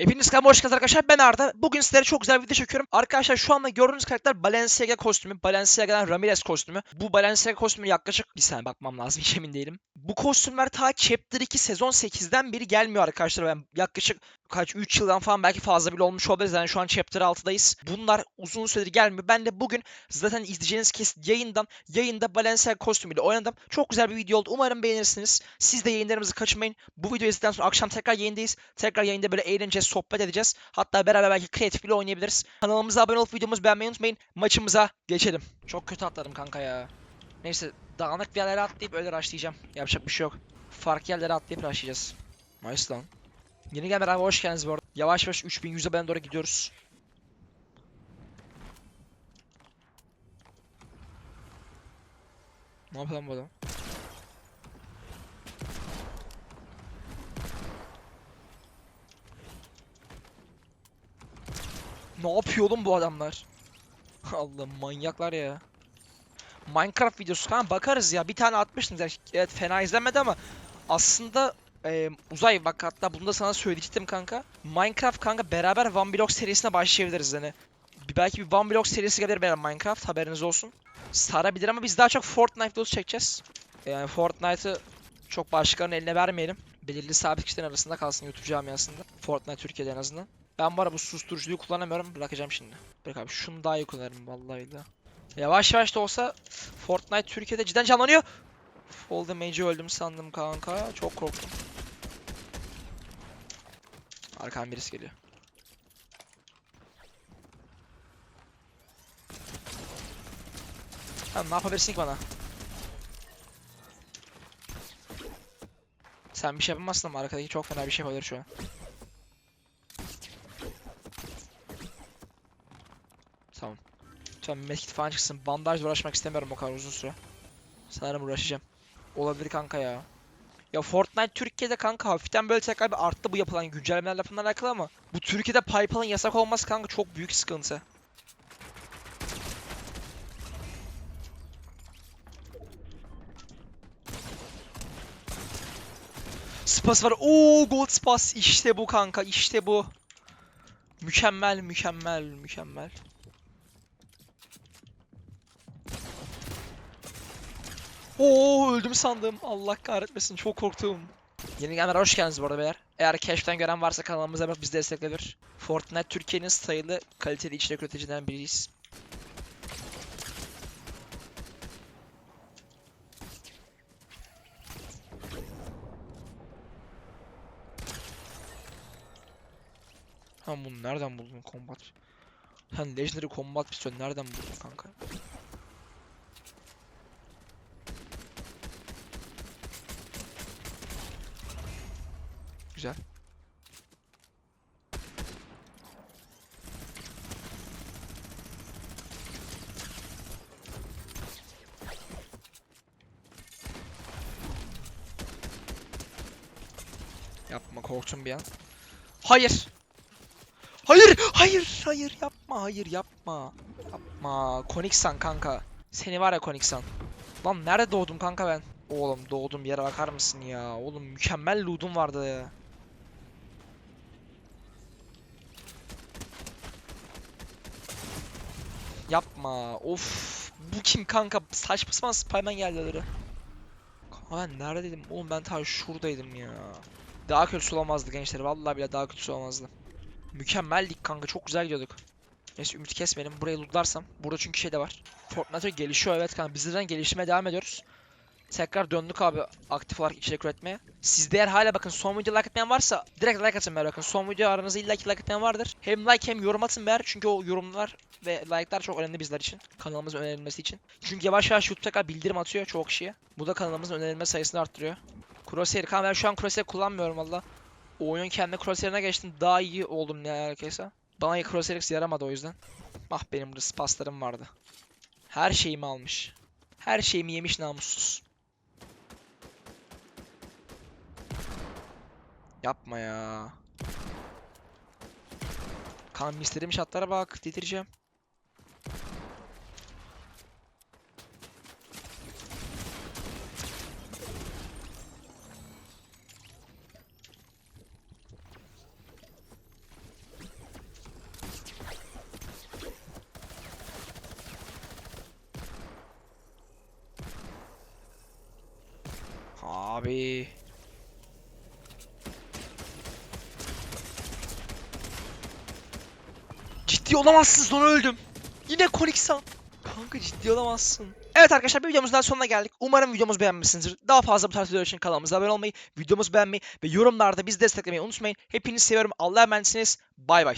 Hepiniz kanalıma hoş geldiniz arkadaşlar. Ben Arda. Bugün sizlere çok güzel bir video çekiyorum. Arkadaşlar şu anda gördüğünüz karakter Balenciaga kostümü. Balenciaga'dan Ramirez kostümü. Bu Balenciaga kostümü yaklaşık bir saniye bakmam lazım. Hiç emin değilim. Bu kostümler ta Chapter 2 sezon 8'den beri gelmiyor arkadaşlar. Ben yaklaşık kaç 3 yıldan falan belki fazla bile olmuş olabilir. Yani şu an Chapter 6'dayız. Bunlar uzun süredir gelmiyor. Ben de bugün zaten izleyeceğiniz kesit yayından yayında Balenciaga kostümüyle oynadım. Çok güzel bir video oldu. Umarım beğenirsiniz. Siz de yayınlarımızı kaçırmayın. Bu videoyu izledikten sonra akşam tekrar yayındayız. Tekrar yayında böyle eğleneceğiz, sohbet edeceğiz. Hatta beraber belki kreatif bile oynayabiliriz. Kanalımıza abone olup videomuzu beğenmeyi unutmayın. Maçımıza geçelim. Çok kötü atladım kanka ya. Neyse dağınık bir yerlere atlayıp öyle rushlayacağım. Yapacak bir şey yok. Farklı yerlere atlayıp rushlayacağız. Nice lan. Yeni gelenler abi hoş geldiniz bu arada. Yavaş yavaş 3100'e ben doğru gidiyoruz. Ne yapalım bu adam? Ne yapıyor oğlum bu adamlar? Allah manyaklar ya. Minecraft videosu kanka bakarız ya. Bir tane atmıştım. zaten. Evet fena izlenmedi ama aslında e, uzay bak hatta bunu da sana söyleyecektim kanka. Minecraft kanka beraber One Block serisine başlayabiliriz. Bir, belki bir One Block serisi gelir benim Minecraft haberiniz olsun. Sarabilir ama biz daha çok Fortnite videosu çekeceğiz. Yani Fortnite'ı çok başkalarının eline vermeyelim. Belirli sabit kişilerin arasında kalsın YouTube camiasında. Fortnite Türkiye'de en azından. Ben bu ara bu susturuculuğu kullanamıyorum. Bırakacağım şimdi. Bırak abi şunu daha iyi kullanırım vallahi da. Yavaş yavaş da olsa Fortnite Türkiye'de cidden canlanıyor. Fall Damage'i öldüm sandım kanka. Çok korktum. Arkadan birisi geliyor. Tamam ne yapabilirsin ki bana? Sen bir şey yapamazsın ama arkadaki çok fena bir şey yapabilir şu an. Tamam. Lütfen medkit falan çıksın. Bandajla uğraşmak istemiyorum o kadar uzun süre. Sanırım uğraşacağım. Olabilir kanka ya. Ya Fortnite Türkiye'de kanka hafiften böyle tekrar bir arttı bu yapılan güncellemelerle falan alakalı ama bu Türkiye'de PayPal'ın yasak olması kanka çok büyük sıkıntı. Spas var. Oo gold spas. İşte bu kanka. işte bu. Mükemmel, mükemmel, mükemmel. Oo öldüm sandım. Allah kahretmesin. Çok korktum. Yeni gelenler hoş geldiniz bu arada beyler. Eğer cash'ten gören varsa kanalımıza bak bizi desteklenir. Fortnite Türkiye'nin sayılı kaliteli içerik üreticilerinden biriyiz. Sen bunu nereden buldun combat? Sen Legendary Combat Pistol nereden buldun kanka? Güzel. Yapma korktum bir an. Hayır. Hayır, hayır, hayır yapma, hayır yapma. Yapma. Koniksan kanka. Seni var ya Koniksan. Lan nerede doğdum kanka ben? Oğlum doğdum yere bakar mısın ya? Oğlum mükemmel loot'um vardı ya. Yapma. Of. Bu kim kanka? Saçma sapan Spiderman geldi öyle. Kanka ben neredeydim? Oğlum ben ta şuradaydım ya. Daha kötüsü olamazdı gençler. Vallahi bile daha kötüsü olamazdı. Mükemmeldik kanka. Çok güzel gidiyorduk. Neyse ümit kesmeyelim. Burayı lootlarsam. Burada çünkü şey de var. Fortnite gelişiyor evet kanka. Biz zaten gelişmeye devam ediyoruz. Tekrar döndük abi aktif olarak içerik üretmeye. Sizde eğer hala bakın son video like atmayan varsa direkt like atın beyler bakın. Son video aranızda illa ki like atmayan vardır. Hem like hem yorum atın beyler. Çünkü o yorumlar ve like'lar çok önemli bizler için. Kanalımızın önerilmesi için. Çünkü yavaş yavaş YouTube tekrar bildirim atıyor çoğu kişiye. Bu da kanalımızın önerilme sayısını arttırıyor. Crosshair kanka ben şu an Crosshair kullanmıyorum valla. Oyun kendi Crosshair'ine geçtim daha iyi oldum ne alakaysa. Bana Crosshair X yaramadı o yüzden. Ah benim burada spaslarım vardı. Her şeyimi almış. Her şeyimi yemiş namussuz. Yapma ya. Kan istediğim şatlara bak. Titireceğim. Abi. Ciddi olamazsınız lan öldüm. Yine Koniksan. Kanka ciddi olamazsın. Evet arkadaşlar bir videomuzun daha sonuna geldik. Umarım videomuzu beğenmişsinizdir. Daha fazla bu tarz videolar için kanalımıza abone olmayı, videomuzu beğenmeyi ve yorumlarda bizi desteklemeyi unutmayın. Hepinizi seviyorum. Allah'a emanetsiniz. Bay bay.